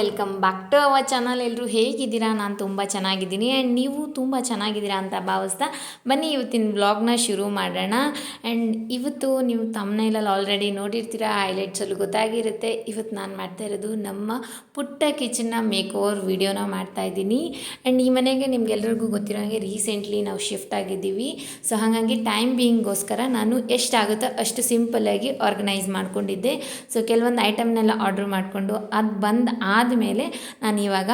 Welcome back to our channel. ಎಲ್ಲರೂ ಹೇಗಿದ್ದೀರಾ? ನಾನು ತುಂಬ ಚೆನ್ನಾಗಿದ್ದೀನಿ. ಆ್ಯಂಡ್ ನೀವು ತುಂಬ ಚೆನ್ನಾಗಿದ್ದೀರಾ ಅಂತ ಭಾವಿಸ್ತಾ ಬನ್ನಿ, ಇವತ್ತಿನ ಬ್ಲಾಗ್ನ ಶುರು ಮಾಡೋಣ. ಆ್ಯಂಡ್ ಇವತ್ತು ನೀವು ತಮ್ಮನೇಲಲ್ಲಿ ಆಲ್ರೆಡಿ ನೋಡಿರ್ತೀರ ಹೈಲೈಟ್ಸಲ್ಲಿ ಗೊತ್ತಾಗಿರುತ್ತೆ. ಇವತ್ತು ನಾನು ಮಾಡ್ತಾ ಇರೋದು ನಮ್ಮ ಪುಟ್ಟ ಕಿಚನ್ನ ಮೇಕ್ ಓವರ್ ವೀಡಿಯೋನ ಮಾಡ್ತಾ ಇದ್ದೀನಿ. ಆ್ಯಂಡ್ ಈ ಮನೆಗೆ ನಿಮ್ಗೆಲ್ರಿಗೂ ಗೊತ್ತಿರೋ ಹಾಗೆ ರೀಸೆಂಟ್ಲಿ ನಾವು ಶಿಫ್ಟ್ ಆಗಿದ್ದೀವಿ. ಸೊ ಹಾಗಾಗಿ ಟೈಮ್ ಬೀಯಿಂಗ್ಗೋಸ್ಕರ ನಾನು ಎಷ್ಟಾಗುತ್ತೋ ಅಷ್ಟು ಸಿಂಪಲ್ಲಾಗಿ ಆರ್ಗನೈಸ್ ಮಾಡಿಕೊಂಡಿದ್ದೆ. ಸೊ ಕೆಲವೊಂದು ಐಟಮ್ನೆಲ್ಲ ಆರ್ಡ್ರ್ ಮಾಡಿಕೊಂಡು ಅದು ಬಂದು ಆದಮೇಲೆ ನಾನು ಇವಾಗ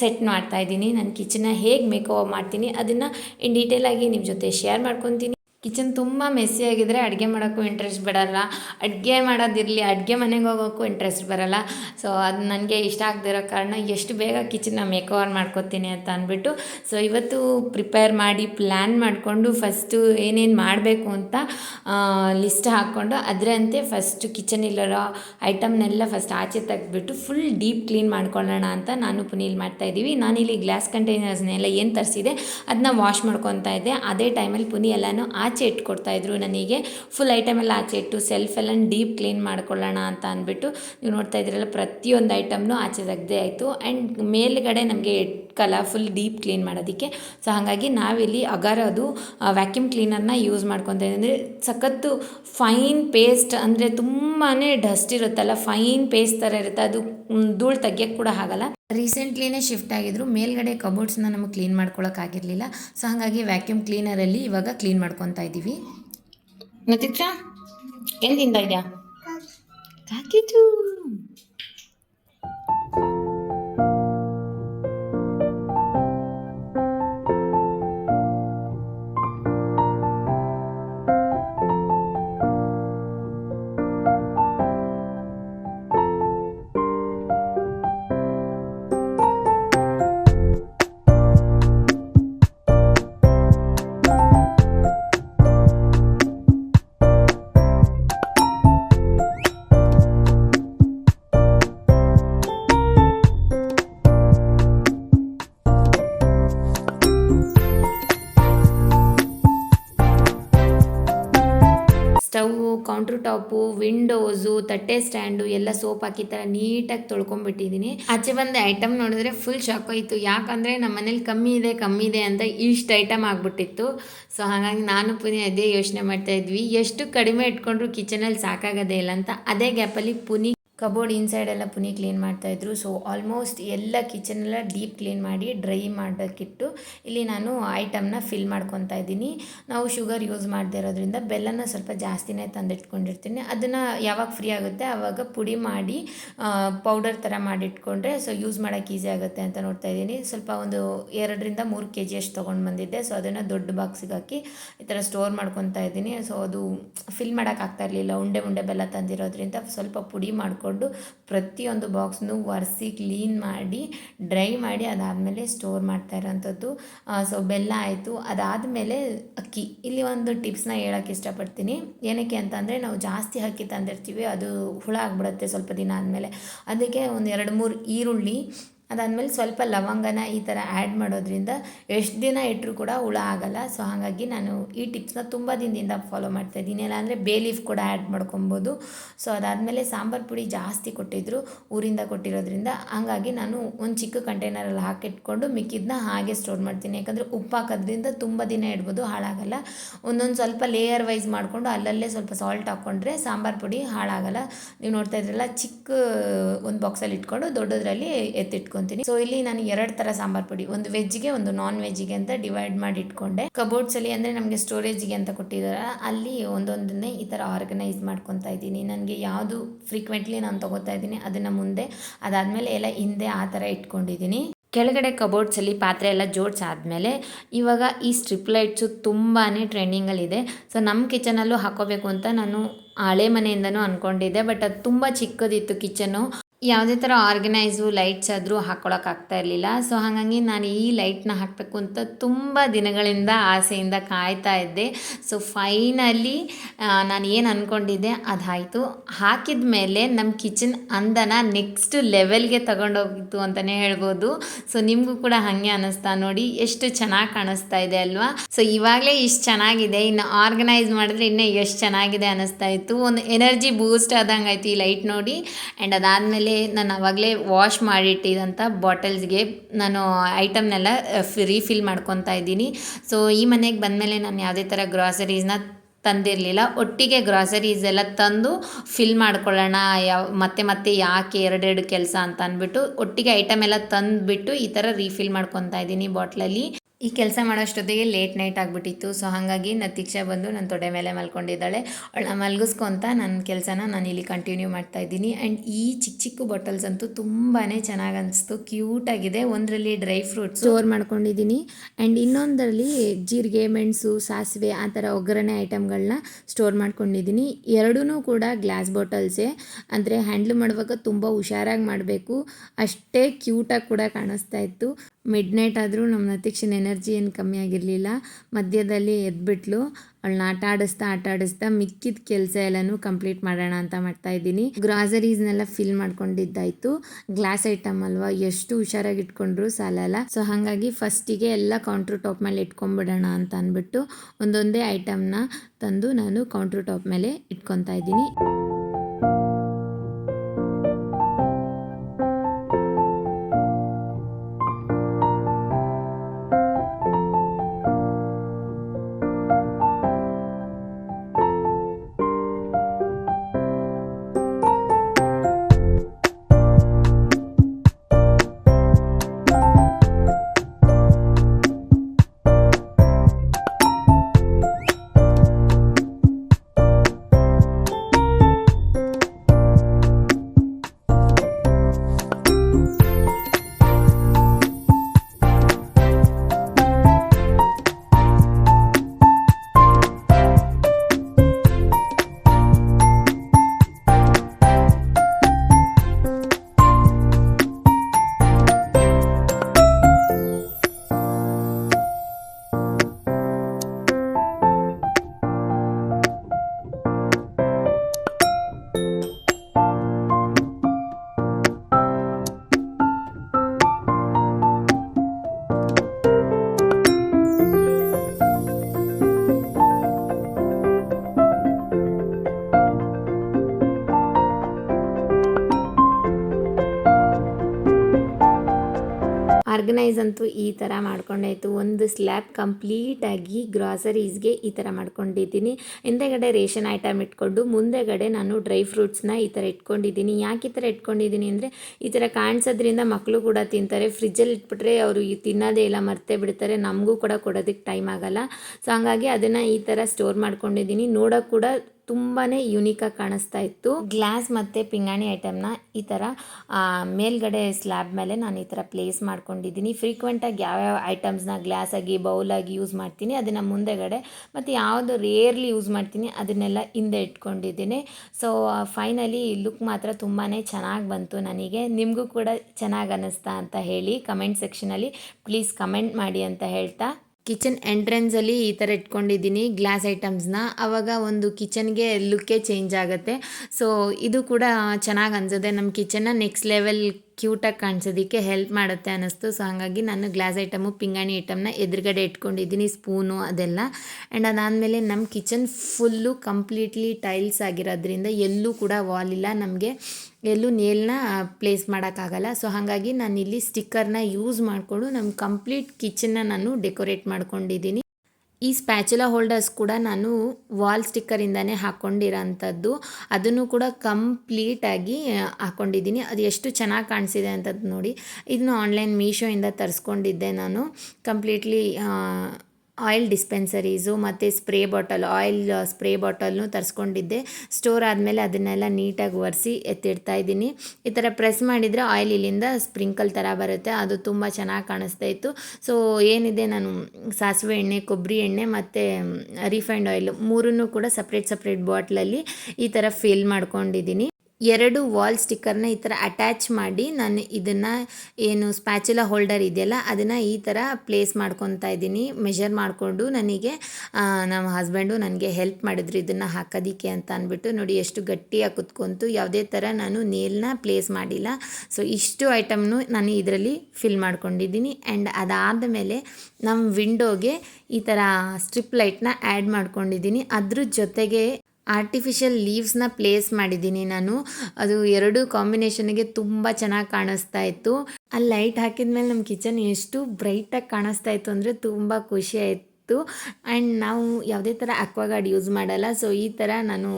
ಸೆಟ್ ಮಾಡ್ತಾ ಇದ್ದೀನಿ. ನನ್ನ ಕಿಚನ್ನ ಹೇಗೆ ಮೇಕ್ ಮಾಡ್ತೀನಿ ಅದನ್ನು ಇನ್ ಡೀಟೇಲಾಗಿ ನಿಮ್ಮ ಜೊತೆ ಶೇರ್ ಮಾಡ್ಕೊತೀನಿ. ಕಿಚನ್ ತುಂಬ ಮೆಸ್ಸಿ ಆಗಿದ್ರೆ ಅಡುಗೆ ಮಾಡೋಕ್ಕೂ ಇಂಟ್ರೆಸ್ಟ್ ಬರಲ್ಲ. ಅಡುಗೆ ಮಾಡೋದಿರಲಿ, ಅಡುಗೆ ಮನೆಗೆ ಹೋಗೋಕ್ಕೂ ಇಂಟ್ರೆಸ್ಟ್ ಬರಲ್ಲ. ಸೊ ಅದು ನನಗೆ ಇಷ್ಟ ಆಗದಿರೋ ಕಾರಣ ಎಷ್ಟು ಬೇಗ ಕಿಚನ್ನ ಮೇಕ್ ಓವರ್ ಮಾಡ್ಕೊತೀನಿ ಅಂತ ಅಂದ್ಬಿಟ್ಟು ಸೊ ಇವತ್ತು ಪ್ರಿಪೇರ್ ಮಾಡಿ ಪ್ಲ್ಯಾನ್ ಮಾಡಿಕೊಂಡು ಫಸ್ಟು ಏನೇನು ಮಾಡಬೇಕು ಅಂತ ಲಿಸ್ಟ್ ಹಾಕ್ಕೊಂಡು ಅದರಂತೆ ಫಸ್ಟ್ ಕಿಚನಲ್ಲಿರೋ ಐಟಮ್ನೆಲ್ಲ ಫಸ್ಟ್ ಆಚೆ ತೆಗೆದ್ಬಿಟ್ಟು ಫುಲ್ ಡೀಪ್ ಕ್ಲೀನ್ ಮಾಡ್ಕೊಳ್ಳೋಣ ಅಂತ ನಾನು ಪುನೀಲ್ ಮಾಡ್ತಾ ಇದ್ದೀವಿ. ನಾನಿಲ್ಲಿ ಗ್ಲಾಸ್ ಕಂಟೈನರ್ಸ್ನೆಲ್ಲ ಏನು ತರಿಸಿದೆ ಅದನ್ನ ವಾಶ್ ಮಾಡ್ಕೊತಾ ಇದ್ದೆ. ಅದೇ ಟೈಮಲ್ಲಿ ಪುನಿ ಎಲ್ಲನೂ ಆಚೆ ಇಟ್ಕೊಡ್ತಾ ಇದ್ರು. ನನಗೆ ಫುಲ್ ಐಟಮ್ ಎಲ್ಲ ಆಚೆ ಇಟ್ಟು ಸೆಲ್ಫ್ ಎಲ್ಲ ಡೀಪ್ ಕ್ಲೀನ್ ಮಾಡ್ಕೊಳ್ಳೋಣ ಅಂತ ಅಂದ್ಬಿಟ್ಟು ನೀವು ನೋಡ್ತಾ ಇದ್ದೀರಲ್ಲ ಪ್ರತಿಯೊಂದು ಐಟಮ್ನು ಆಚೆ ತೆಗ್ದೇ ಆಯಿತು. ಆ್ಯಂಡ್ ಮೇಲುಗಡೆ ನಮಗೆ ಇಟ್ಕಲ್ಲ ಫುಲ್ ಡೀಪ್ ಕ್ಲೀನ್ ಮಾಡೋದಕ್ಕೆ. ಸೊ ಹಾಗಾಗಿ ನಾವಿಲ್ಲಿ ಅಗಾರದು ವ್ಯಾಕ್ಯೂಮ್ ಕ್ಲೀನರ್ನ ಯೂಸ್ ಮಾಡ್ಕೊತಾ ಇದ್ದೀವಿ ಅಂದರೆ ಸಖತ್ತು ಫೈನ್ ಪೇಸ್ಟ್ ಅಂದರೆ ತುಂಬಾ ಡಸ್ಟ್ ಇರುತ್ತಲ್ಲ ಫೈನ್ ಪೇಸ್ಟ್ ಥರ ಇರುತ್ತೆ. ಅದು ಧೂಳು ತೆಗಿಯೋಕ್ಕೆ ಕೂಡ ಆಗಲ್ಲ. ರೀಸೆಂಟ್ಲಿನೇ ಶಿಫ್ಟ್ ಆಗಿದ್ರು. ಮೇಲ್ಗಡೆ ಕಬೋರ್ಡ್ಸ್ನ ನಮಗೆ ಕ್ಲೀನ್ ಮಾಡ್ಕೊಳ್ಳೋಕ್ಕಾಗಿರಲಿಲ್ಲ ಸೊ ಹಾಗಾಗಿ ವ್ಯಾಕ್ಯೂಮ್ ಕ್ಲೀನರಲ್ಲಿ ಇವಾಗ ಕ್ಲೀನ್ ಮಾಡ್ಕೊತಾ ಇದ್ದೀವಿ ನತಿತ್ರ ತಿಂತಾ ಇದೆಯಾ? ಕಾಕಿತು ಕೌಂಟ್ರ್ ಟಾಪು ವಿಂಡೋಸು, ತಟ್ಟೆ ಸ್ಟ್ಯಾಂಡು ಎಲ್ಲ ಸೋಪ್ ಹಾಕಿ ತರ ನೀಟಾಗಿ ತೊಳ್ಕೊಂಡ್ಬಿಟ್ಟಿದ್ದೀನಿ ಆಚೆ ಬಂದ ಐಟಮ್ ನೋಡಿದ್ರೆ ಫುಲ್ ಶಾಕ್ ಆಯಿತು ಯಾಕಂದರೆ ನಮ್ಮ ಮನೇಲಿ ಕಮ್ಮಿ ಇದೆ ಕಮ್ಮಿ ಇದೆ ಅಂತ ಇಷ್ಟು ಐಟಮ್ ಆಗಿಬಿಟ್ಟಿತ್ತು. ಸೊ ಹಾಗಾಗಿ ನಾನು ಪುನಿ ಅದೇ ಯೋಚನೆ ಮಾಡ್ತಾ ಇದ್ವಿ. ಎಷ್ಟು ಕಡಿಮೆ ಇಟ್ಕೊಂಡ್ರು ಕಿಚನಲ್ಲಿ ಸಾಕಾಗೋದೇ ಇಲ್ಲ ಅಂತ ಅದೇ ಗ್ಯಾಪಲ್ಲಿ ಪುನಿ ಕಬೋರ್ಡ್ ಇನ್ಸೈಡ್ ಎಲ್ಲ ಪುನಿ ಕ್ಲೀನ್ ಮಾಡ್ತಾಯಿದ್ರು ಸೊ ಆಲ್ಮೋಸ್ಟ್ ಎಲ್ಲ ಕಿಚನೆಲ್ಲ ಡೀಪ್ ಕ್ಲೀನ್ ಮಾಡಿ ಡ್ರೈ ಮಾಡೋಕ್ಕಿಟ್ಟು ಇಲ್ಲಿ ನಾನು ಐಟಮ್ನ ಫಿಲ್ ಮಾಡ್ಕೊತಾ ಇದ್ದೀನಿ. ನಾವು ಶುಗರ್ ಯೂಸ್ ಮಾಡದೇ ಇರೋದ್ರಿಂದ ಬೆಲ್ಲನ ಸ್ವಲ್ಪ ಜಾಸ್ತಿನೇ ತಂದಿಟ್ಕೊಂಡಿರ್ತೀನಿ. ಅದನ್ನು ಯಾವಾಗ ಫ್ರೀ ಆಗುತ್ತೆ ಆವಾಗ ಪುಡಿ ಮಾಡಿ ಪೌಡರ್ ಥರ ಮಾಡಿಟ್ಕೊಂಡ್ರೆ ಸೊ ಯೂಸ್ ಮಾಡೋಕ್ಕೆ ಈಸಿ ಆಗುತ್ತೆ ಅಂತ ನೋಡ್ತಾ ಇದ್ದೀನಿ. ಸ್ವಲ್ಪ ಒಂದು ಎರಡರಿಂದ ಮೂರು ಕೆ ಜಿಯಷ್ಟು ತೊಗೊಂಡು ಬಂದಿದ್ದೆ. ಸೊ ಅದನ್ನು ದೊಡ್ಡ ಬಾಕ್ಸಿಗೆ ಹಾಕಿ ಈ ಥರ ಸ್ಟೋರ್ ಮಾಡ್ಕೊತಾ ಇದ್ದೀನಿ. ಸೊ ಅದು ಫಿಲ್ ಮಾಡೋಕ್ಕಾಗ್ತಾ ಇರಲಿಲ್ಲ. ಉಂಡೆ ಉಂಡೆ ಬೆಲ್ಲ ತಂದಿರೋದ್ರಿಂದ ಸ್ವಲ್ಪ ಪುಡಿ ಮಾಡಿಕೊಂಡು ಪ್ರತಿಯೊಂದು ಬಾಕ್ಸ್ನು ಒರೆಸಿ ಕ್ಲೀನ್ ಮಾಡಿ, ಡ್ರೈ ಮಾಡಿ ಅದಾದಮೇಲೆ ಸ್ಟೋರ್ ಮಾಡ್ತಾ ಇರೋಂಥದ್ದು. ಸೊ ಬೆಲ್ಲ ಆಯಿತು. ಅದಾದಮೇಲೆ ಅಕ್ಕಿ. ಇಲ್ಲಿ ಒಂದು ಟಿಪ್ಸ್ನ ಹೇಳೋಕ್ಕೆ ಇಷ್ಟಪಡ್ತೀನಿ. ಏನಕ್ಕೆ ಅಂತಂದರೆ ನಾವು ಜಾಸ್ತಿ ಅಕ್ಕಿ ತಂದಿರ್ತೀವಿ, ಅದು ಹುಳ ಆಗಿಬಿಡುತ್ತೆ ಸ್ವಲ್ಪ ದಿನ ಆದಮೇಲೆ. ಅದಕ್ಕೆ ಒಂದು ಎರಡು ಮೂರು ಈರುಳ್ಳಿ ಅದಾದಮೇಲೆ ಸ್ವಲ್ಪ ಲವಂಗನ ಈ ಥರ ಆ್ಯಡ್ ಮಾಡೋದ್ರಿಂದ ಎಷ್ಟು ದಿನ ಇಟ್ಟರೂ ಕೂಡ ಹುಳ ಆಗಲ್ಲ. ಸೊ ಹಾಗಾಗಿ ನಾನು ಈ ಟಿಪ್ಸ್ನ ತುಂಬ ದಿನದಿಂದ ಫಾಲೋ ಮಾಡ್ತಾ ಇದ್ದೀನಿ. ಇಲ್ಲ ಅಂದರೆ ಬೇ ಲೀಫ್ ಕೂಡ ಆ್ಯಡ್ ಮಾಡ್ಕೊಬೋದು. ಸೊ ಅದಾದಮೇಲೆ ಸಾಂಬಾರು ಪುಡಿ ಜಾಸ್ತಿ ಕೊಟ್ಟಿದ್ದರು ಊರಿಂದ ಕೊಟ್ಟಿರೋದ್ರಿಂದ. ಹಂಗಾಗಿ ನಾನು ಒಂದು ಚಿಕ್ಕ ಕಂಟೈನರಲ್ಲಿ ಹಾಕಿಟ್ಕೊಂಡು ಮಿಕ್ಕಿದ್ನ ಹಾಗೆ ಸ್ಟೋರ್ ಮಾಡ್ತೀನಿ. ಯಾಕಂದರೆ ಉಪ್ಪು ಹಾಕೋದ್ರಿಂದ ತುಂಬ ದಿನ ಇಡ್ಬೋದು, ಹಾಳಾಗಲ್ಲ. ಒಂದೊಂದು ಸ್ವಲ್ಪ ಲೇಯರ್ ವೈಸ್ ಮಾಡಿಕೊಂಡು ಅಲ್ಲಲ್ಲೇ ಸ್ವಲ್ಪ ಸಾಲ್ಟ್ ಹಾಕ್ಕೊಂಡ್ರೆ ಸಾಂಬಾರು ಪುಡಿ ಹಾಳಾಗಲ್ಲ. ನೀವು ನೋಡ್ತಾ ಇದ್ರಲ್ಲ, ಚಿಕ್ಕ ಒಂದು ಬಾಕ್ಸಲ್ಲಿ ಇಟ್ಕೊಂಡು ದೊಡ್ಡದ್ರಲ್ಲಿ ಎತ್ತಿಟ್ಕೊತೀನಿ ಸೊ ಇಲ್ಲಿ ನಾನು ಎರಡು ತರ ಸಾಂಬಾರ್ ಪುಡಿ, ಒಂದು ವೆಜ್ಗೆ ಒಂದು ನಾನ್ ವೆಜ್ಗೆ ಅಂತ ಡಿವೈಡ್ ಮಾಡಿ ಇಟ್ಕೊಂಡೆ. ಕಬೋರ್ಡ್ಸ್ ಅಲ್ಲಿ ಅಂದ್ರೆ ನಮಗೆ ಸ್ಟೋರೇಜ್ಗೆ ಅಂತ ಕೊಟ್ಟಿದಾರ. ಅಲ್ಲಿ ಒಂದೊಂದನ್ನೇ ಈ ತರ ಆರ್ಗನೈಸ್ ಮಾಡ್ಕೊತಾ ಇದ್ದೀನಿ. ನನಗೆ ಯಾವುದು ಫ್ರೀಕ್ವೆಂಟ್ಲಿ ನಾನು ತಗೋತಾ ಇದ್ದೀನಿ, ಅದನ್ನ ಮುಂದೆ, ಅದಾದ್ಮೇಲೆ ಎಲ್ಲ ಹಿಂದೆ ಆ ಥರ ಇಟ್ಕೊಂಡಿದ್ದೀನಿ. ಕೆಳಗಡೆ ಕಬೋರ್ಡ್ಸಲ್ಲಿ ಪಾತ್ರೆ ಎಲ್ಲ ಜೋಡಿಸಾದ್ಮೇಲೆ, ಇವಾಗ ಈ ಸ್ಟ್ರಿಪ್ ಲೈಟ್ಸು ತುಂಬಾ ಟ್ರೆಂಡಿಂಗಲ್ಲಿದೆ ಸೊ ನಮ್ಮ ಕಿಚನಲ್ಲೂ ಹಾಕೋಬೇಕು ಅಂತ ನಾನು ಹಳೆ ಮನೆಯಿಂದನೂ ಅಂದ್ಕೊಂಡಿದ್ದೆ ಬಟ್ ಅದು ತುಂಬ ಚಿಕ್ಕದಿತ್ತು ಕಿಚನ್ನು ಯಾವುದೇ ಥರ ಆರ್ಗನೈಸು ಲೈಟ್ಸ್ ಆದರೂ ಹಾಕ್ಕೊಳಕ್ಕಾಗ್ತಾ ಇರಲಿಲ್ಲ. ಸೊ ಹಾಗಾಗಿ ನಾನು ಈ ಲೈಟ್ನ ಹಾಕಬೇಕು ಅಂತ ತುಂಬ ದಿನಗಳಿಂದ ಆಸೆಯಿಂದ ಕಾಯ್ತಾ ಇದ್ದೆ. ಸೊ ಫೈನಲಿ ನಾನು ಏನು ಅಂದ್ಕೊಂಡಿದ್ದೆ ಅದಾಯಿತು. ಹಾಕಿದ ಮೇಲೆ ನಮ್ಮ ಕಿಚನ್ ಅಂದನ ನೆಕ್ಸ್ಟ್ ಲೆವೆಲ್ಗೆ ತಗೊಂಡೋಗಿತ್ತು ಅಂತಲೇ ಹೇಳ್ಬೋದು. ಸೊ ನಿಮಗೂ ಕೂಡ ಹಾಗೆ ಅನ್ನಿಸ್ತಾ ನೋಡಿ, ಎಷ್ಟು ಚೆನ್ನಾಗಿ ಕಾಣಿಸ್ತಾ ಇದೆ ಅಲ್ವಾ? ಸೊ ಇವಾಗಲೇ ಇಷ್ಟು ಚೆನ್ನಾಗಿದೆ. ಇನ್ನು ಆರ್ಗನೈಸ್ ಮಾಡಿದ್ರೆ ಇನ್ನೂ ಎಷ್ಟು ಚೆನ್ನಾಗಿದೆ ಅನ್ನಿಸ್ತಾ ಇತ್ತು. ಒಂದು ಎನರ್ಜಿ ಬೂಸ್ಟ್ ಆದಂಗೆ ಆಯಿತು ಈ ಲೈಟ್ ನೋಡಿ. ಆ್ಯಂಡ್ ಅದಾದಮೇಲೆ ನಾನು ಆವಾಗಲೇ ವಾಶ್ ಮಾಡಿಟ್ಟಿದಂಥ ಬಾಟಲ್ಸ್ಗೆ ನಾನು ಐಟಮ್ನೆಲ್ಲ ರೀಫಿಲ್ ಮಾಡ್ಕೊತಾ ಇದ್ದೀನಿ. ಸೊ, ಈ ಮನೆಗೆ ಬಂದಮೇಲೆ ನಾನು ಯಾವುದೇ ಥರ ಗ್ರಾಸರೀಸ್ನ ತಂದಿರಲಿಲ್ಲ. ಒಟ್ಟಿಗೆ ಗ್ರಾಸರೀಸ್ ಎಲ್ಲ ತಂದು ಫಿಲ್ ಮಾಡ್ಕೊಳ್ಳೋಣ, ಯಾವ, ಮತ್ತೆ ಮತ್ತೆ ಯಾಕೆ ಎರಡೆರಡು ಕೆಲಸ ಅಂತ ಅಂದ್ಬಿಟ್ಟು, ಒಟ್ಟಿಗೆ ಐಟಮ್ ಎಲ್ಲ ತಂದುಬಿಟ್ಟು ಈ ಥರ ರೀಫಿಲ್ ಮಾಡ್ಕೊತಾ ಇದ್ದೀನಿ ಬಾಟ್ಲಲ್ಲಿ. ಈ ಕೆಲಸ ಮಾಡೋಷ್ಟೊತ್ತಿಗೆ ಲೇಟ್ ನೈಟ್ ಆಗಿಬಿಟ್ಟಿತ್ತು. ಸೊ ಹಾಗಾಗಿ ನತೀಕ್ಷಾ ಬಂದು ನನ್ನ ತೊಡೆ ಮೇಲೆ ಮಲ್ಕೊಂಡಿದ್ದಾಳೆ. ಅವಳನ್ನ ಮಲಗಿಸ್ಕೊಂತ ನನ್ನ ಕೆಲಸನ ನಾನು ಇಲ್ಲಿ ಕಂಟಿನ್ಯೂ ಮಾಡ್ತಾ ಇದ್ದೀನಿ. ಆ್ಯಂಡ್ ಈ ಚಿಕ್ಕ ಚಿಕ್ಕ ಬಾಟಲ್ಸ್ ಅಂತೂ ತುಂಬಾ ಚೆನ್ನಾಗಿ ಅನಿಸ್ತು. ಕ್ಯೂಟಾಗಿದೆ ಒಂದರಲ್ಲಿ ಡ್ರೈ ಫ್ರೂಟ್ಸ್ ಸ್ಟೋರ್ ಮಾಡ್ಕೊಂಡಿದ್ದೀನಿ. ಆ್ಯಂಡ್ ಇನ್ನೊಂದರಲ್ಲಿ ಜೀರಿಗೆ, ಮೆಣಸು, ಸಾಸಿವೆ ಆ ಥರ ಒಗ್ಗರಣೆ ಐಟಮ್ಗಳನ್ನ ಸ್ಟೋರ್ ಮಾಡ್ಕೊಂಡಿದ್ದೀನಿ. ಎರಡೂ ಕೂಡ ಗ್ಲಾಸ್ ಬಾಟಲ್ಸೇ ಅಂದರೆ ಹ್ಯಾಂಡ್ಲ್ ಮಾಡುವಾಗ ತುಂಬ ಹುಷಾರಾಗಿ ಮಾಡಬೇಕು. ಅಷ್ಟೇ ಕ್ಯೂಟಾಗಿ ಕೂಡ ಕಾಣಿಸ್ತಾ ಇತ್ತು. ಮಿಡ್ ನೈಟ್ ಆದರೂ ನಮ್ಮ ನತೀಕ್ಷನ್ ಎನರ್ಜಿ ಏನು ಕಮ್ಮಿ ಆಗಿರಲಿಲ್ಲ. ಮಧ್ಯದಲ್ಲಿ ಎದ್ಬಿಟ್ಲು. ಅವಳನ್ನ ಆಟ ಆಡಿಸ್ತಾ ಆಟ ಆಡಿಸ್ತಾ ಮಿಕ್ಕಿದ ಕೆಲಸ ಎಲ್ಲನೂ ಕಂಪ್ಲೀಟ್ ಮಾಡೋಣ ಅಂತ ಮಾಡ್ತಾ ಇದ್ದೀನಿ. ಗ್ರಾಸರೀಸ್ನೆಲ್ಲ ಫಿಲ್ ಮಾಡ್ಕೊಂಡಿದ್ದಾಯ್ತು. ಗ್ಲಾಸ್ ಐಟಮ್ ಅಲ್ವಾ? ಎಷ್ಟು ಹುಷಾರಾಗಿ ಇಟ್ಕೊಂಡ್ರು ಸಾಲಲ್ಲ. ಸೊ ಹಾಗಾಗಿ ಫಸ್ಟಿಗೆ ಎಲ್ಲ ಕೌಂಟ್ರ್ ಟಾಪ್ ಮೇಲೆ ಇಟ್ಕೊಂಡ್ಬಿಡೋಣ ಅಂತ ಅಂದ್ಬಿಟ್ಟು ಒಂದೊಂದೇ ಐಟಮ್ನ ತಂದು ನಾನು ಕೌಂಟ್ರ್ ಟಾಪ್ ಮೇಲೆ ಇಟ್ಕೊತಾ ಇದ್ದೀನಿ. ಆರ್ಗನೈಸ್ ಅಂತೂ ಈ ಥರ ಮಾಡ್ಕೊಂಡಾಯಿತು. ಒಂದು ಸ್ಲ್ಯಾಬ್ ಕಂಪ್ಲೀಟಾಗಿ ಗ್ರಾಸರೀಸ್ಗೆ ಈ ಥರ ಮಾಡ್ಕೊಂಡಿದ್ದೀನಿ. ಹಿಂದೆಗಡೆ ರೇಷನ್ ಐಟಮ್ ಇಟ್ಕೊಂಡು, ಮುಂದೆಗಡೆ ನಾನು ಡ್ರೈ ಫ್ರೂಟ್ಸ್ನ ಈ ಥರ ಇಟ್ಕೊಂಡಿದ್ದೀನಿ. ಯಾಕೆ ಈ ಥರ ಇಟ್ಕೊಂಡಿದ್ದೀನಿ ಅಂದರೆ, ಈ ಥರ ಕಾಣಿಸೋದ್ರಿಂದ ಮಕ್ಕಳು ಕೂಡ ತಿಂತಾರೆ. ಫ್ರಿಜ್ಜಲ್ಲಿ ಇಟ್ಬಿಟ್ರೆ ಅವರು ತಿನ್ನೋದೇ ಇಲ್ಲ, ಮರ್ತೇ ಬಿಡ್ತಾರೆ. ನಮಗೂ ಕೂಡ ಕೊಡೋದಕ್ಕೆ ಟೈಮ್ ಆಗಲ್ಲ. ಸೊ ಹಂಗಾಗಿ ಅದನ್ನು ಈ ಥರ ಸ್ಟೋರ್ ಮಾಡ್ಕೊಂಡಿದ್ದೀನಿ. ನೋಡೋಕೆ ಕೂಡ ತುಂಬಾ ಯುನೀಕಾಗಿ ಕಾಣಿಸ್ತಾ ಇತ್ತು. ಗ್ಲಾಸ್ ಮತ್ತು ಪಿಂಗಾಣಿ ಐಟಮ್ನ ಈ ಥರ ಮೇಲ್ಗಡೆ ಸ್ಲ್ಯಾಬ್ ಮೇಲೆ ನಾನು ಈ ಥರ ಪ್ಲೇಸ್ ಮಾಡ್ಕೊಂಡಿದ್ದೀನಿ. ಫ್ರೀಕ್ವೆಂಟಾಗಿ ಯಾವ್ಯಾವ ಐಟಮ್ಸ್ನ ಗ್ಲಾಸಾಗಿ ಬೌಲಾಗಿ ಯೂಸ್ ಮಾಡ್ತೀನಿ, ಅದನ್ನು ಮುಂದೆಗಡೆ ಮತ್ತು ಯಾವುದು ರೇರ್ಲಿ ಯೂಸ್ ಮಾಡ್ತೀನಿ, ಅದನ್ನೆಲ್ಲ ಹಿಂದೆ ಇಟ್ಕೊಂಡಿದ್ದೀನಿ. ಸೊ ಫೈನಲಿ ಲುಕ್ ಮಾತ್ರ ತುಂಬಾ ಚೆನ್ನಾಗಿ ಬಂತು ನನಗೆ. ನಿಮಗೂ ಕೂಡ ಚೆನ್ನಾಗಿ ಅನ್ನಿಸ್ತಾ ಅಂತ ಹೇಳಿ ಕಮೆಂಟ್ ಸೆಕ್ಷನಲ್ಲಿ ಪ್ಲೀಸ್ ಕಮೆಂಟ್ ಮಾಡಿ ಅಂತ ಹೇಳ್ತಾ. ಕಿಚನ್ ಎಂಟ್ರೆನ್ಸಲ್ಲಿ ಈ ಥರ ಇಟ್ಕೊಂಡಿದ್ದೀನಿ ಗ್ಲಾಸ್ ಐಟಮ್ಸ್ನ ಆವಾಗ ಒಂದು ಕಿಚನ್ಗೆ ಲುಕ್ಕೇ ಚೇಂಜ್ ಆಗುತ್ತೆ. ಸೊ ಇದು ಕೂಡ ಚೆನ್ನಾಗಿ ಅನ್ಸುತ್ತೆ. ನಮ್ಮ ಕಿಚನ್ನ ನೆಕ್ಸ್ಟ್ ಲೆವೆಲ್ ಕ್ಯೂಟಾಗಿ ಕಾಣಿಸೋದಕ್ಕೆ ಹೆಲ್ಪ್ ಮಾಡುತ್ತೆ ಅನ್ನಿಸ್ತು. ಸೊ ಹಾಗಾಗಿ ನಾನು ಗ್ಲಾಸ್ ಐಟಮು ಪಿಂಗಾಣಿ ಐಟಮ್ನ ಎದುರುಗಡೆ ಇಟ್ಕೊಂಡಿದ್ದೀನಿ, ಸ್ಪೂನು ಅದೆಲ್ಲ. ಆ್ಯಂಡ್ ಅದಾದಮೇಲೆ ನಮ್ಮ ಕಿಚನ್ ಫುಲ್ಲು ಕಂಪ್ಲೀಟ್ಲಿ ಟೈಲ್ಸ್ ಆಗಿರೋದ್ರಿಂದ ಎಲ್ಲೂ ಕೂಡ ವಾಲ್ ಇಲ್ಲ. ನಮಗೆ ಎಲ್ಲೂ ನೇಲ್ನ ಪ್ಲೇಸ್ ಮಾಡೋಕ್ಕಾಗಲ್ಲ. ಸೊ ಹಾಗಾಗಿ ನಾನು ಇಲ್ಲಿ ಸ್ಟಿಕ್ಕರ್ನ ಯೂಸ್ ಮಾಡಿಕೊಂಡು ನಮ್ಮ ಕಂಪ್ಲೀಟ್ ಕಿಚನ್ನ ನಾನು ಡೆಕೋರೇಟ್ ಮಾಡ್ಕೊಂಡಿದ್ದೀನಿ. ಈ ಸ್ಪ್ಯಾಚುಲಾ ಹೋಲ್ಡರ್ಸ್ ಕೂಡ ನಾನು ವಾಲ್ ಸ್ಟಿಕ್ಕರಿಂದನೇ ಹಾಕ್ಕೊಂಡಿರೋಂಥದ್ದು ಅದನ್ನು ಕೂಡ ಕಂಪ್ಲೀಟಾಗಿ ಹಾಕ್ಕೊಂಡಿದ್ದೀನಿ ಅದು ಎಷ್ಟು ಚೆನ್ನಾಗಿ ಕಾಣಿಸಿದೆ ಅಂತದ್ದು ನೋಡಿ. ಇದನ್ನು ಆನ್ಲೈನ್ ಮೀಶೋಯಿಂದ ತರಿಸ್ಕೊಂಡಿದ್ದೆ ನಾನು. ಕಂಪ್ಲೀಟ್ಲಿ ಆಯಿಲ್ ಡಿಸ್ಪೆನ್ಸರೀಸು ಮತ್ತು ಸ್ಪ್ರೇ ಬಾಟಲ್, ಆಯಿಲ್ ಸ್ಪ್ರೇ ಬಾಟಲ್ನು ತರಿಸ್ಕೊಂಡಿದ್ದೆ. ಸ್ಟೋರ್ ಆದಮೇಲೆ ಅದನ್ನೆಲ್ಲ ನೀಟಾಗಿ ಒರೆಸಿ ಎತ್ತಿಡ್ತಾ ಇದ್ದೀನಿ. ಈ ಥರ ಪ್ರೆಸ್ ಮಾಡಿದರೆ ಆಯಿಲ್ ಇಲ್ಲಿಂದ ಸ್ಪ್ರಿಂಕಲ್ ಥರ ಬರುತ್ತೆ. ಅದು ತುಂಬ ಚೆನ್ನಾಗಿ ಕಾಣಿಸ್ತಾ ಇತ್ತು. ಸೊ, ಏನಿದೆ ನಾನು ಸಾಸಿವೆ ಎಣ್ಣೆ, ಕೊಬ್ಬರಿ ಎಣ್ಣೆ ಮತ್ತು ರಿಫೈಂಡ್ ಆಯಿಲ್ ಮೂರನ್ನು ಕೂಡ ಸಪ್ರೇಟ್ ಸಪ್ರೇಟ್ ಬಾಟ್ಲಲ್ಲಿ ಈ ಥರ ಫಿಲ್ ಮಾಡ್ಕೊಂಡಿದ್ದೀನಿ. ಎರಡು ವಾಲ್ ಸ್ಟಿಕ್ಕರ್ನ ಈ ಥರ ಅಟ್ಯಾಚ್ ಮಾಡಿ ನಾನು ಇದನ್ನು ಏನು ಸ್ಪ್ಯಾಚುಲ ಹೋಲ್ಡರ್ ಇದೆಯಲ್ಲ, ಅದನ್ನು ಈ ಥರ ಪ್ಲೇಸ್ ಮಾಡ್ಕೊತಾ ಇದ್ದೀನಿ. ಮೆಷರ್ ಮಾಡಿಕೊಂಡು ನನಗೆ ನಮ್ಮ ಹಸ್ಬೆಂಡು ನನಗೆ ಹೆಲ್ಪ್ ಮಾಡಿದ್ರು ಇದನ್ನು ಹಾಕೋದಿಕ್ಕೆ ಅಂತ ಅಂದ್ಬಿಟ್ಟು ನೋಡಿ ಎಷ್ಟು ಗಟ್ಟಿಯಾಗಿ ಕುತ್ಕೊಂತು. ಯಾವುದೇ ಥರ ನಾನು ನೇಲ್ನ ಪ್ಲೇಸ್ ಮಾಡಿಲ್ಲ. ಸೊ, ಇಷ್ಟು ಐಟಮ್ನು ನಾನು ಇದರಲ್ಲಿ ಫಿಲ್ ಮಾಡ್ಕೊಂಡಿದ್ದೀನಿ. ಆ್ಯಂಡ್ ಅದಾದ ಮೇಲೆ ನಮ್ಮ ವಿಂಡೋಗೆ ಈ ಥರ ಸ್ಟ್ರಿಪ್ ಲೈಟ್ನ ಆ್ಯಡ್ ಮಾಡ್ಕೊಂಡಿದ್ದೀನಿ. ಅದ್ರ ಜೊತೆಗೆ ಆರ್ಟಿಫಿಷಿಯಲ್ ಲೀವ್ಸ್ನ ಪ್ಲೇಸ್ ಮಾಡಿದ್ದೀನಿ ನಾನು. ಅದು ಎರಡು ಕಾಂಬಿನೇಷನ್ಗೆ ತುಂಬ ಚೆನ್ನಾಗಿ ಕಾಣಿಸ್ತಾ ಇತ್ತು. ಅಲ್ಲಿ ಲೈಟ್ ಹಾಕಿದ್ಮೇಲೆ ನಮ್ಮ ಕಿಚನ್ ಎಷ್ಟು ಬ್ರೈಟಾಗಿ ಕಾಣಿಸ್ತಾ ಇತ್ತು ಅಂದರೆ ತುಂಬ ಖುಷಿ ಆಯಿತು. ಆ್ಯಂಡ್ ನಾವು ಯಾವುದೇ ಥರ ಅಕ್ವಾಗಾರ್ಡ್ ಯೂಸ್ ಮಾಡಲ್ಲ. ಸೊ ಈ ಥರ ನಾನು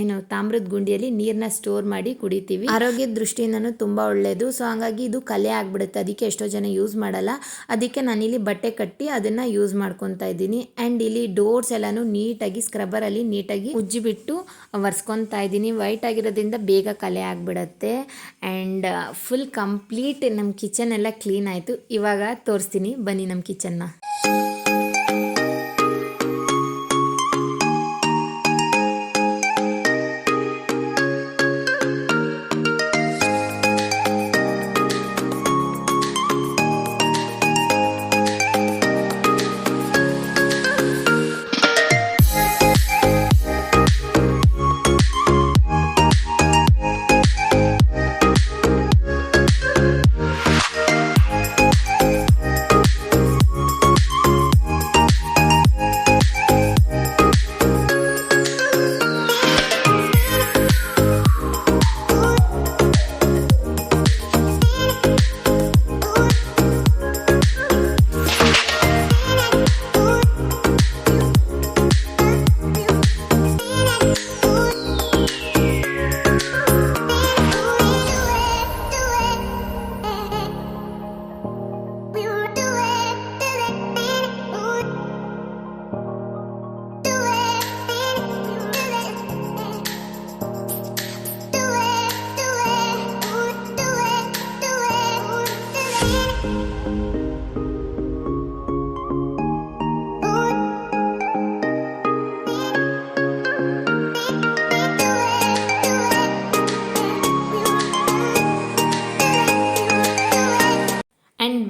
ಏನು ತಾಮ್ರದ ಗುಂಡಿಯಲ್ಲಿ ನೀರನ್ನ ಸ್ಟೋರ್ ಮಾಡಿ ಕುಡಿತೀವಿ. ಆರೋಗ್ಯದ ದೃಷ್ಟಿಯಿಂದನೂ ತುಂಬ ಒಳ್ಳೆಯದು ಸೊ ಹಾಗಾಗಿ ಇದು ಕಲೆ ಆಗಿಬಿಡುತ್ತೆ. ಅದಕ್ಕೆ ಎಷ್ಟೋ ಜನ ಯೂಸ್ ಮಾಡಲ್ಲ. ಅದಕ್ಕೆ ನಾನಿಲ್ಲಿ ಬಟ್ಟೆ ಕಟ್ಟಿ ಅದನ್ನು ಯೂಸ್ ಮಾಡ್ಕೊತಾ ಇದ್ದೀನಿ. ಆ್ಯಂಡ್ ಇಲ್ಲಿ ಡೋರ್ಸ್ ಎಲ್ಲನೂ ನೀಟಾಗಿ ಸ್ಕ್ರಬ್ಬರಲ್ಲಿ ನೀಟಾಗಿ ಉಜ್ಜಿಬಿಟ್ಟು ಒರೆಸ್ಕೊತಾ ಇದ್ದೀನಿ. ವೈಟ್ ಆಗಿರೋದ್ರಿಂದ ಬೇಗ ಕಲೆ ಆಗಿಬಿಡತ್ತೆ. ಆ್ಯಂಡ್ ಫುಲ್ ಕಂಪ್ಲೀಟ್ ನಮ್ಮ ಕಿಚನ್ ಎಲ್ಲ ಕ್ಲೀನ್ ಆಯಿತು. ಇವಾಗ ತೋರಿಸ್ತೀನಿ. ಬನ್ನಿ ನಮ್ಮ ಕಿಚನ್ನ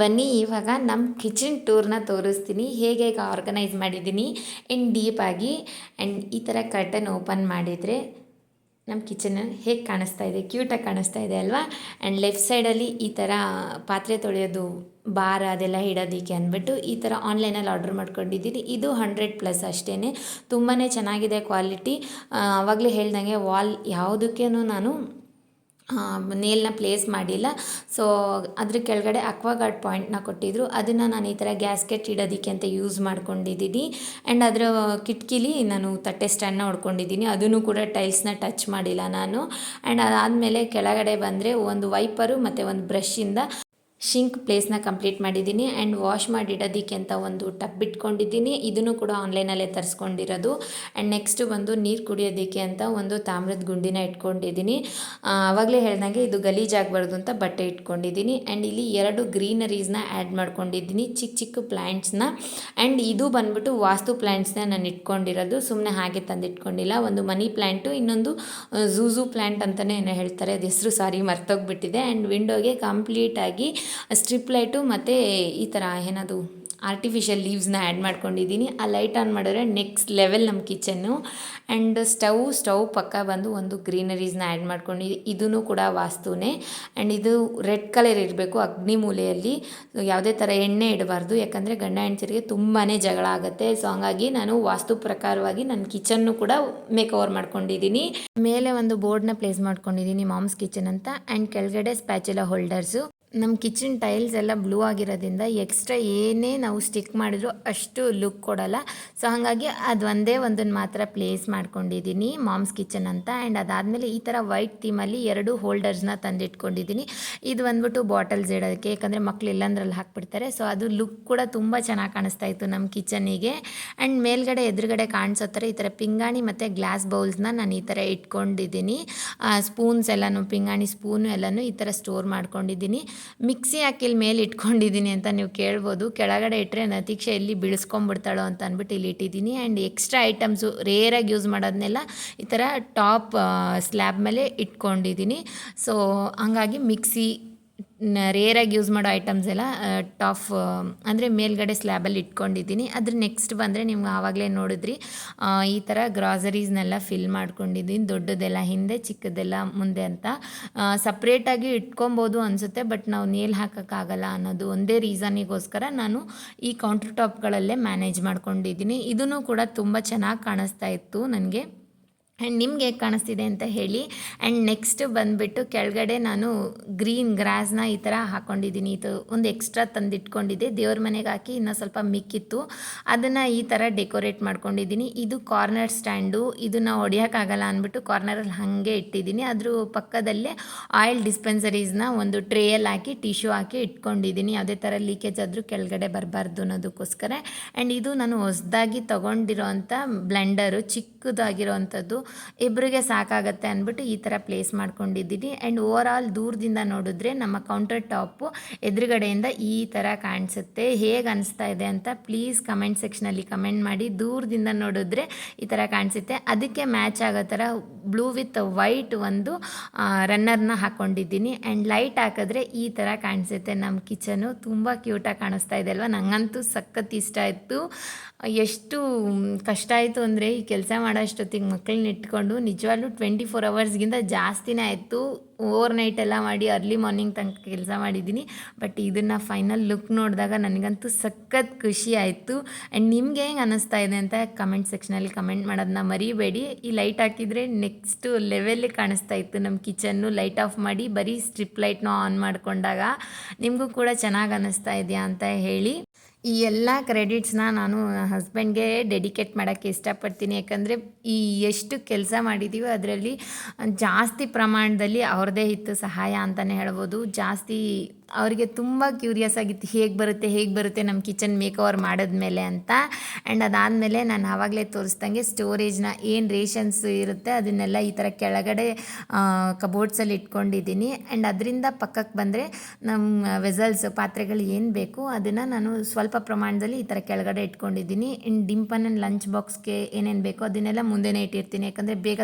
ಬನ್ನಿ, ಇವಾಗ ನಮ್ಮ ಕಿಚನ್ ಟೂರ್ನ ತೋರಿಸ್ತೀನಿ. ಹೇಗೆ ಹೇಗೆ ಆರ್ಗನೈಸ್ ಮಾಡಿದ್ದೀನಿ. ಇನ್ ಡೀಪಾಗಿ ಆ್ಯಂಡ್ ಈ ಥರ ಕರ್ಟನ್ ಓಪನ್ ಮಾಡಿದರೆ ನಮ್ಮ ಕಿಚನ್ ಹೇಗೆ ಕಾಣಿಸ್ತಾ ಇದೆ ಕ್ಯೂಟಾಗಿ ಕಾಣಿಸ್ತಾ ಇದೆ ಅಲ್ವಾ? ಆ್ಯಂಡ್ ಲೆಫ್ಟ್ ಸೈಡಲ್ಲಿ ಈ ಥರ ಪಾತ್ರೆ ತೊಳೆಯೋದು, ಬಾರ್ ಅದೆಲ್ಲ ಇಡೋದಕ್ಕೆ ಅಂದ್ಬಿಟ್ಟು ಈ ಥರ ಆನ್ಲೈನಲ್ಲಿ ಆರ್ಡ್ರ್ ಮಾಡ್ಕೊಂಡಿದ್ದೀನಿ. ಇದು ಹಂಡ್ರೆಡ್ ಪ್ಲಸ್ ಅಷ್ಟೇ ತುಂಬಾ ಚೆನ್ನಾಗಿದೆ ಕ್ವಾಲಿಟಿ ಆವಾಗಲೇ ಹೇಳ್ದಂಗೆ ವಾಲ್ ಯಾವುದಕ್ಕೇನು ನಾನು ನೇಲ್ನ ಪ್ಲೇಸ್ ಮಾಡಿಲ್ಲ. ಸೊ ಅದ್ರ ಕೆಳಗಡೆ ಅಕ್ವಾಗಾರ್ಡ್ ಪಾಯಿಂಟ್ನ ಕೊಟ್ಟಿದ್ರು. ಅದನ್ನು ನಾನು ಈ ಥರ ಗ್ಯಾಸ್ಕೆಟ್ ಇಡೋದಕ್ಕೆ ಅಂತ ಯೂಸ್ ಮಾಡ್ಕೊಂಡಿದ್ದೀನಿ. ಆ್ಯಂಡ್ ಅದರ ಕಿಟಕಿಲಿ ನಾನು ತಟ್ಟೆ ಸ್ಟ್ಯಾಂಡ್ನ ಹೊಡ್ಕೊಂಡಿದ್ದೀನಿ. ಅದನ್ನು ಕೂಡ ಟೈಲ್ಸ್ನ ಟಚ್ ಮಾಡಿಲ್ಲ ನಾನು. ಆ್ಯಂಡ್ ಅದಾದಮೇಲೆ ಕೆಳಗಡೆ ಬಂದರೆ ಒಂದು ವೈಪರು ಮತ್ತು ಒಂದು ಬ್ರಷಿಂದ ಶಿಂಕ್ ಪ್ಲೇಸ್ನ ಕಂಪ್ಲೀಟ್ ಮಾಡಿದ್ದೀನಿ ಆ್ಯಂಡ್ ವಾಶ್ ಮಾಡಿಡೋದಕ್ಕೆ ಅಂತ ಒಂದು ಟಬ್ ಇಟ್ಕೊಂಡಿದ್ದೀನಿ. ಇದನ್ನು ಕೂಡ ಆನ್ಲೈನಲ್ಲೇ ತರಿಸ್ಕೊಂಡಿರೋದು. ಆ್ಯಂಡ್ ನೆಕ್ಸ್ಟ್ ಬಂದು ನೀರು ಕುಡಿಯೋದಕ್ಕೆ ಅಂತ ಒಂದು ತಾಮ್ರದ ಗುಂಡಿನ ಇಟ್ಕೊಂಡಿದ್ದೀನಿ. ಆವಾಗಲೇ ಹೇಳ್ದಂಗೆ ಇದು ಗಲೀಜಾಗಬಾರ್ದು ಅಂತ ಬಟ್ಟೆ ಇಟ್ಕೊಂಡಿದ್ದೀನಿ. ಆ್ಯಂಡ್ ಇಲ್ಲಿ ಎರಡು ಗ್ರೀನರೀಸ್ನ ಆ್ಯಡ್ ಮಾಡ್ಕೊಂಡಿದ್ದೀನಿ, ಚಿಕ್ಕ ಚಿಕ್ಕ ಪ್ಲ್ಯಾಂಟ್ಸ್ನ ಆ್ಯಂಡ್ ಇದು ಬಂದ್ಬಿಟ್ಟು ವಾಸ್ತು ಪ್ಲ್ಯಾಂಟ್ಸ್ನ ನಾನು ಇಟ್ಕೊಂಡಿರೋದು. ಸುಮ್ಮನೆ ಹಾಗೆ ತಂದು ಇಟ್ಕೊಂಡಿಲ್ಲ ಒಂದು ಮನಿ ಪ್ಲ್ಯಾಂಟು ಇನ್ನೊಂದು ಝೂಝೂ ಪ್ಲ್ಯಾಂಟ್ ಅಂತಲೇ ಏನೋ ಹೇಳ್ತಾರೆ. ಅದು ಹೆಸರು ಸಾರಿ ಮರ್ತೋಗ್ಬಿಟ್ಟಿದೆ. ಆ್ಯಂಡ್ ವಿಂಡೋಗೆ ಕಂಪ್ಲೀಟಾಗಿ ಸ್ಟ್ರಿಪ್ ಲೈಟು ಮತ್ತು ಈ ಥರ ಏನದು ಆರ್ಟಿಫಿಷಿಯಲ್ ಲೀವ್ಸ್ನ ಆ್ಯಡ್ ಮಾಡ್ಕೊಂಡಿದ್ದೀನಿ. ಆ ಲೈಟ್ ಆನ್ ಮಾಡಿದ್ರೆ ನೆಕ್ಸ್ಟ್ ಲೆವೆಲ್ ನಮ್ಮ ಕಿಚನ್ನು ಆ್ಯಂಡ್ ಸ್ಟವ್ ಸ್ಟವ್ ಪಕ್ಕ ಬಂದು ಒಂದು ಗ್ರೀನರೀಸ್ನ ಆ್ಯಡ್ ಮಾಡ್ಕೊಂಡಿದ್ದೀನಿ ಇದೂ ಕೂಡ ವಾಸ್ತುನೇ. ಆ್ಯಂಡ್ ಇದು ರೆಡ್ ಕಲರ್ ಇರಬೇಕು ಅಗ್ನಿ ಮೂಲೆಯಲ್ಲಿ. ಯಾವುದೇ ಥರ ಎಣ್ಣೆ ಇಡಬಾರ್ದು. ಯಾಕಂದರೆ ಗಂಡ ಹೆಂಡತಿರಿಗೆ ತುಂಬಾ ಜಗಳ ಆಗುತ್ತೆ. ಸೊ ಹಂಗಾಗಿ ನಾನು ವಾಸ್ತು ಪ್ರಕಾರವಾಗಿ ನನ್ನ ಕಿಚನ್ನು ಕೂಡ ಮೇಕ್ ಓವರ್ ಮಾಡ್ಕೊಂಡಿದ್ದೀನಿ. ಮೇಲೆ ಒಂದು ಬೋರ್ಡ್ನ ಪ್ಲೇಸ್ ಮಾಡ್ಕೊಂಡಿದ್ದೀನಿ ಮಾಮ್ಸ್ ಕಿಚನ್ ಅಂತ. ಆ್ಯಂಡ್ ಕೆಳಗಡೆ ಸ್ಪ್ಯಾಚುಲ ಹೋಲ್ಡರ್ಸು ನಮ್ಮ ಕಿಚನ್ ಟೈಲ್ಸ್ ಎಲ್ಲ ಬ್ಲೂ ಆಗಿರೋದ್ರಿಂದ ಎಕ್ಸ್ಟ್ರಾ ಏನೇ ನಾವು ಸ್ಟಿಕ್ ಮಾಡಿದ್ರು ಅಷ್ಟು ಲುಕ್ ಕೊಡಲ್ಲ. ಸೊ ಹಾಗಾಗಿ ಅದು ಒಂದೇ ಒಂದನ್ನು ಮಾತ್ರ ಪ್ಲೇಸ್ ಮಾಡ್ಕೊಂಡಿದ್ದೀನಿ ಮಾಮ್ಸ್ ಕಿಚನ್ ಅಂತ. ಆ್ಯಂಡ್ ಅದಾದಮೇಲೆ ಈ ಥರ ವೈಟ್ ಥೀಮಲ್ಲಿ ಎರಡು ಹೋಲ್ಡರ್ಸ್ನ ತಂದಿಟ್ಕೊಂಡಿದ್ದೀನಿ ಇದು ಬಂದ್ಬಿಟ್ಟು ಬಾಟಲ್ಸ್ ಇಡೋದಕ್ಕೆ, ಯಾಕಂದರೆ ಮಕ್ಳು ಇಲ್ಲಂದ್ರಲ್ಲಿ ಹಾಕ್ಬಿಡ್ತಾರೆ. ಸೊ ಅದು ಲುಕ್ ಕೂಡ ತುಂಬ ಚೆನ್ನಾಗಿ ಕಾಣಿಸ್ತಾ ಇತ್ತು ನಮ್ಮ ಕಿಚನಿಗೆ ಆ್ಯಂಡ್ ಮೇಲ್ಗಡೆ ಎದುರುಗಡೆ ಕಾಣಿಸೋ ಥರ ಈ ಥರ ಪಿಂಗಾಣಿ ಮತ್ತು ಗ್ಲಾಸ್ ಬೌಲ್ಸ್ನ ನಾನು ಈ ಥರ ಇಟ್ಕೊಂಡಿದ್ದೀನಿ ಸ್ಪೂನ್ಸ್ ಎಲ್ಲನೂ, ಪಿಂಗಾಣಿ ಸ್ಪೂನು ಎಲ್ಲನೂ ಈ ಥರ ಸ್ಟೋರ್ ಮಾಡ್ಕೊಂಡಿದ್ದೀನಿ ಮಿಕ್ಸಿ ಹಾಕಿ ಇಲ್ಲಿ ಮೇಲೆ ಇಟ್ಕೊಂಡಿದ್ದೀನಿ ಅಂತ ನೀವು ಕೇಳ್ಬೋದು. ಕೆಳಗಡೆ ಇಟ್ಟರೆ ನತೀಕ್ಷೆ ಇಲ್ಲಿ ಬಿಡಿಸ್ಕೊಂಬಿಡ್ತಾಳೋ ಅಂತ ಅಂದ್ಬಿಟ್ಟು ಇಲ್ಲಿ ಇಟ್ಟಿದ್ದೀನಿ. ಆ್ಯಂಡ್ ಎಕ್ಸ್ಟ್ರಾ ಐಟಮ್ಸು ರೇರಾಗಿ ಯೂಸ್ ಮಾಡೋದನ್ನೆಲ್ಲ ಈ ಥರ ಟಾಪ್ ಸ್ಲ್ಯಾಬ್ ಮೇಲೆ ಇಟ್ಕೊಂಡಿದ್ದೀನಿ. ಸೊ ಹಂಗಾಗಿ ಮಿಕ್ಸಿ ರೇರಾಗಿ ಯೂಸ್ ಮಾಡೋ ಐಟಮ್ಸ್ ಎಲ್ಲ ಟಾಫ್ ಅಂದರೆ ಮೇಲ್ಗಡೆ ಸ್ಲ್ಯಾಬಲ್ಲಿ ಇಟ್ಕೊಂಡಿದ್ದೀನಿ. ಅದ್ರ ನೆಕ್ಸ್ಟ್ ಬಂದರೆ ನಿಮ್ಗೆ ಆವಾಗಲೇ ನೋಡಿದ್ರಿ ಈ ಥರ ಗ್ರಾಸರೀಸ್ನೆಲ್ಲ ಫಿಲ್ ಮಾಡ್ಕೊಂಡಿದ್ದೀನಿ. ದೊಡ್ಡದೆಲ್ಲ ಹಿಂದೆ, ಚಿಕ್ಕದೆಲ್ಲ ಮುಂದೆ ಅಂತ. ಸಪ್ರೇಟಾಗಿ ಇಟ್ಕೊಬೋದು ಅನಿಸುತ್ತೆ ಬಟ್ ನಾವು ನೇಲ್ ಹಾಕೋಕ್ಕಾಗಲ್ಲ ಅನ್ನೋದು ಒಂದೇ ರೀಸನಿಗೋಸ್ಕರ ನಾನು ಈ ಕೌಂಟರ್ ಟಾಪ್ಗಳಲ್ಲೇ ಮ್ಯಾನೇಜ್ ಮಾಡ್ಕೊಂಡಿದ್ದೀನಿ. ಇದೂ ಕೂಡ ತುಂಬ ಚೆನ್ನಾಗಿ ಕಾಣಿಸ್ತಾ ಇತ್ತು ನನಗೆ ಆ್ಯಂಡ್ ನಿಮ್ಗೆ ಹೇಗೆ ಕಾಣಿಸ್ತಿದೆ ಅಂತ ಹೇಳಿ. ಆ್ಯಂಡ್ ನೆಕ್ಸ್ಟ್ ಬಂದುಬಿಟ್ಟು ಕೆಳಗಡೆ ನಾನು ಗ್ರೀನ್ ಗ್ರಾಸ್ನ ಈ ಥರ ಹಾಕ್ಕೊಂಡಿದ್ದೀನಿ ಇದು ಒಂದು ಎಕ್ಸ್ಟ್ರಾ ತಂದಿಟ್ಕೊಂಡಿದ್ದೆ. ದೇವ್ರ ಮನೆಗೆ ಹಾಕಿ ಇನ್ನೂ ಸ್ವಲ್ಪ ಮಿಕ್ಕಿತ್ತು. ಅದನ್ನು ಈ ಥರ ಡೆಕೋರೇಟ್ ಮಾಡ್ಕೊಂಡಿದ್ದೀನಿ. ಇದು ಕಾರ್ನರ್ ಸ್ಟ್ಯಾಂಡು ಇದನ್ನು ಹೊಡಿಯೋಕ್ಕಾಗಲ್ಲ ಅಂದ್ಬಿಟ್ಟು ಕಾರ್ನರಲ್ಲಿ ಹಾಗೆ ಇಟ್ಟಿದ್ದೀನಿ. ಅದ್ರ ಪಕ್ಕದಲ್ಲೇ ಆಯಿಲ್ ಡಿಸ್ಪೆನ್ಸರೀಸ್ನ ಒಂದು ಟ್ರೇಯಲ್ಲಿ ಹಾಕಿ ಟಿಶ್ಯೂ ಹಾಕಿ ಇಟ್ಕೊಂಡಿದ್ದೀನಿ. ಯಾವುದೇ ಥರ ಲೀಕೇಜ್ ಆದರೂ ಕೆಳಗಡೆ ಬರಬಾರ್ದು ಅನ್ನೋದಕ್ಕೋಸ್ಕರ. ಆ್ಯಂಡ್ ಇದು ನಾನು ಹೊಸದಾಗಿ ತೊಗೊಂಡಿರೋ ಅಂಥ ಬ್ಲೆಂಡರು ಚಿಕ್ಕದಾಗಿರೋವಂಥದ್ದು ಇಬ್ಬರಿಗೆ ಸಾಕಾಗತ್ತೆ ಅಂದ್ಬಿಟ್ಟು ಈ ಥರ ಪ್ಲೇಸ್ ಮಾಡ್ಕೊಂಡಿದ್ದೀನಿ. ಆ್ಯಂಡ್ ಓವರ್ ಆಲ್ ದೂರದಿಂದ ನೋಡಿದ್ರೆ ನಮ್ಮ ಕೌಂಟರ್ ಟಾಪು ಎದುರುಗಡೆಯಿಂದ ಈ ಥರ ಕಾಣಿಸುತ್ತೆ. ಹೇಗೆ ಅನಿಸ್ತಾ ಇದೆ ಅಂತ ಪ್ಲೀಸ್ ಕಮೆಂಟ್ ಸೆಕ್ಷನಲ್ಲಿ ಕಮೆಂಟ್ ಮಾಡಿ. ದೂರದಿಂದ ನೋಡಿದ್ರೆ ಈ ಥರ ಕಾಣಿಸುತ್ತೆ. ಅದಕ್ಕೆ ಮ್ಯಾಚ್ ಆಗೋ ಥರ ಬ್ಲೂ ವಿತ್ ವೈಟ್ ಒಂದು ರನ್ನರ್ನ ಹಾಕ್ಕೊಂಡಿದ್ದೀನಿ ಆ್ಯಂಡ್ ಲೈಟ್ ಹಾಕಿದ್ರೆ ಈ ಥರ ಕಾಣಿಸುತ್ತೆ ನಮ್ಮ ಕಿಚನು ತುಂಬ ಕ್ಯೂಟಾಗಿ ಕಾಣಿಸ್ತಾ ಇದೆ ಅಲ್ವಾ? ನನಗಂತೂ ಸಖತ್ ಇಷ್ಟ ಆಯಿತು. ಎಷ್ಟು, ಕಷ್ಟ ಆಯಿತು ಅಂದರೆ ಈ ಕೆಲಸ ಮಾಡೋ ಅಷ್ಟೊತ್ತಿಗೆ ಮಕ್ಕಳನ್ನ ಇಟ್ಕೊಂಡು ನಿಜವಾಗ್ಲೂ ಟ್ವೆಂಟಿ ಫೋರ್ ಅವರ್ಸ್ಗಿಂತ ಜಾಸ್ತಿನೇ ಆಯಿತು. ಓವರ್ ನೈಟ್ ಎಲ್ಲ ಮಾಡಿ ಅರ್ಲಿ ಮಾರ್ನಿಂಗ್ ತನಕ ಕೆಲಸ ಮಾಡಿದ್ದೀನಿ. ಬಟ್ ಇದನ್ನು ಫೈನಲ್ ಲುಕ್ ನೋಡಿದಾಗ ನನಗಂತೂ ಸಖತ್ ಖುಷಿ ಆಯಿತು. ಆ್ಯಂಡ್ ನಿಮ್ಗೆ ಹೆಂಗೆ ಅನ್ನಿಸ್ತಾ ಇದೆ ಅಂತ ಕಮೆಂಟ್ ಸೆಕ್ಷನಲ್ಲಿ ಕಮೆಂಟ್ ಮಾಡೋದನ್ನ ಮರಿಬೇಡಿ. ಈ ಲೈಟ್ ಹಾಕಿದರೆ ನೆಕ್ಸ್ಟು ಲೆವೆಲ್ಲಿ ಕಾಣಿಸ್ತಾ ಇತ್ತು ನಮ್ಮ ಕಿಚನ್ನು ಲೈಟ್ ಆಫ್ ಮಾಡಿ ಬರೀ ಸ್ಟ್ರಿಪ್ ಲೈಟ್ನ ಆನ್ ಮಾಡಿಕೊಂಡಾಗ ನಿಮಗೂ ಕೂಡ ಚೆನ್ನಾಗಿ ಅನ್ನಿಸ್ತಾ ಇದೆಯಾ ಅಂತ ಹೇಳಿ. ಈ ಎಲ್ಲ ಕ್ರೆಡಿಟ್ಸ್ನ ನಾನು ಹಸ್ಬೆಂಡ್ಗೆ ಡೆಡಿಕೇಟ್ ಮಾಡೋಕ್ಕೆ ಇಷ್ಟಪಡ್ತೀನಿ. ಯಾಕಂದರೆ ಈ ಎಷ್ಟು ಕೆಲಸ ಮಾಡಿದ್ದೀವೋ ಅದರಲ್ಲಿ ಜಾಸ್ತಿ ಪ್ರಮಾಣದಲ್ಲಿ ಅವ್ರದ್ದೇ ಇತ್ತು ಸಹಾಯ ಅಂತಲೇ ಹೇಳ್ಬೋದು. ಜಾಸ್ತಿ ಅವರಿಗೆ ತುಂಬ ಕ್ಯೂರಿಯಸ್ ಆಗಿತ್ತು, ಹೇಗೆ ಬರುತ್ತೆ ಹೇಗೆ ಬರುತ್ತೆ ನಮ್ಮ ಕಿಚನ್ ಮೇಕ್ ಓವರ್ ಮಾಡಿದ್ಮೇಲೆ ಅಂತ. ಆ್ಯಂಡ್ ಅದಾದಮೇಲೆ ನಾನು ಆವಾಗಲೇ ತೋರಿಸ್ದಂಗೆ ಸ್ಟೋರೇಜ್ನ ಏನು ರೇಷನ್ಸ್ ಇರುತ್ತೆ ಅದನ್ನೆಲ್ಲ ಈ ಥರ ಕೆಳಗಡೆ ಕಬೋರ್ಡ್ಸಲ್ಲಿ ಇಟ್ಕೊಂಡಿದ್ದೀನಿ. ಆ್ಯಂಡ್ ಅದರಿಂದ ಪಕ್ಕಕ್ಕೆ ಬಂದರೆ ನಮ್ಮ ವೆಸಲ್ಸ್ ಪಾತ್ರೆಗಳು ಏನು ಬೇಕು ಅದನ್ನು ನಾನು ಸ್ವಲ್ಪ ಪ್ರಮಾಣದಲ್ಲಿ ಈ ಥರ ಕೆಳಗಡೆ ಇಟ್ಕೊಂಡಿದ್ದೀನಿ. ಇನ್ನು ಡಿಂಪನ್ ಲಂಚ್ ಬಾಕ್ಸ್ಗೆ ಏನೇನು ಬೇಕೋ ಅದನ್ನೆಲ್ಲ ಮುಂದೆನೇ ಇಟ್ಟಿರ್ತೀನಿ. ಯಾಕಂದರೆ ಬೇಗ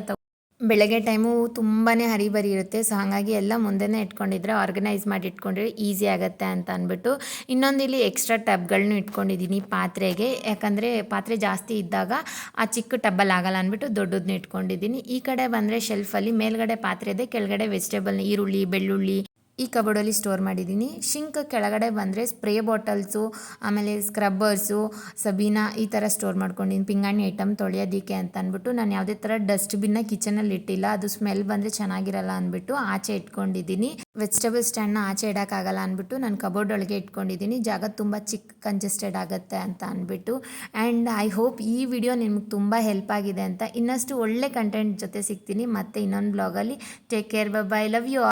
ಬೆಳಗ್ಗೆ ಟೈಮು ತುಂಬಾ ಹರಿಬರಿ ಇರುತ್ತೆ ಸೊ ಹಾಗಾಗಿ ಎಲ್ಲ ಮುಂದೆನೇ ಇಟ್ಕೊಂಡಿದ್ರೆ ಆರ್ಗನೈಸ್ ಮಾಡಿ ಇಟ್ಕೊಂಡ್ರೆ ಈಸಿ ಆಗುತ್ತೆ ಅಂತ ಅಂದ್ಬಿಟ್ಟು ಇನ್ನೊಂದು ಇಲ್ಲಿ ಎಕ್ಸ್ಟ್ರಾ ಟಬ್ಗಳನ್ನೂ ಇಟ್ಕೊಂಡಿದ್ದೀನಿ ಪಾತ್ರೆಗೆ. ಯಾಕಂದರೆ ಪಾತ್ರೆ ಜಾಸ್ತಿ ಇದ್ದಾಗ ಆ ಚಿಕ್ಕ ಟಬ್ಬಲ್ಲಿ ಆಗಲ್ಲ ಅಂದ್ಬಿಟ್ಟು ದೊಡ್ಡದನ್ನ ಇಟ್ಕೊಂಡಿದ್ದೀನಿ. ಈ ಕಡೆ ಬಂದರೆ ಶೆಲ್ಫಲ್ಲಿ ಮೇಲ್ಗಡೆ ಪಾತ್ರೆ ಇದೆ, ಕೆಳಗಡೆ ವೆಜಿಟೇಬಲ್ ಈರುಳ್ಳಿ, ಬೆಳ್ಳುಳ್ಳಿ ಈ ಕಬೋರ್ಡಲ್ಲಿ ಸ್ಟೋರ್ ಮಾಡಿದ್ದೀನಿ. ಶಿಂಕ್ ಕೆಳಗಡೆ ಬಂದರೆ ಸ್ಪ್ರೇ ಬಾಟಲ್ಸು ಆಮೇಲೆ ಸ್ಕ್ರಬ್ಬರ್ಸು ಸಬೀನಾ ಈ ಥರ ಸ್ಟೋರ್ ಮಾಡ್ಕೊಂಡಿದ್ದೀನಿ. ಪಿಂಗಾಣಿ ಐಟಮ್ ತೊಳೆಯೋದಕ್ಕೆ ಅಂತ ಅಂದ್ಬಿಟ್ಟು ನಾನು ಯಾವುದೇ ಥರ ಡಸ್ಟ್ಬಿನ್ನ ಕಿಚನಲ್ಲಿ ಇಟ್ಟಿಲ್ಲ. ಅದು ಸ್ಮೆಲ್ ಬಂದರೆ ಚೆನ್ನಾಗಿರಲ್ಲ ಅಂದ್ಬಿಟ್ಟು ಆಚೆ ಇಟ್ಕೊಂಡಿದ್ದೀನಿ. ವೆಜಿಟೇಬಲ್ ಸ್ಟ್ಯಾಂಡ್ನ ಆಚೆ ಇಡೋಕ್ಕಾಗಲ್ಲ ಅಂದ್ಬಿಟ್ಟು ನಾನು ಕಬೋರ್ಡ್ ಒಳಗೆ ಇಟ್ಕೊಂಡಿದ್ದೀನಿ. ಜಾಗ ತುಂಬ ಚಿಕ್ಕ ಕಂಜೆಸ್ಟೆಡ್ ಆಗುತ್ತೆ ಅಂತ ಅಂದ್ಬಿಟ್ಟು. ಆ್ಯಂಡ್ ಐ ಹೋಪ್ ಈ ವಿಡಿಯೋ ನಿಮ್ಗೆ ತುಂಬ ಹೆಲ್ಪ್ ಆಗಿದೆ ಅಂತ. ಇನ್ನಷ್ಟು ಒಳ್ಳೆ ಕಂಟೆಂಟ್ ಜೊತೆ ಸಿಗ್ತೀನಿ. ಮತ್ತೆ ಇನ್ನೊಂದು ಬ್ಲಾಗಲ್ಲಿ take care bye love you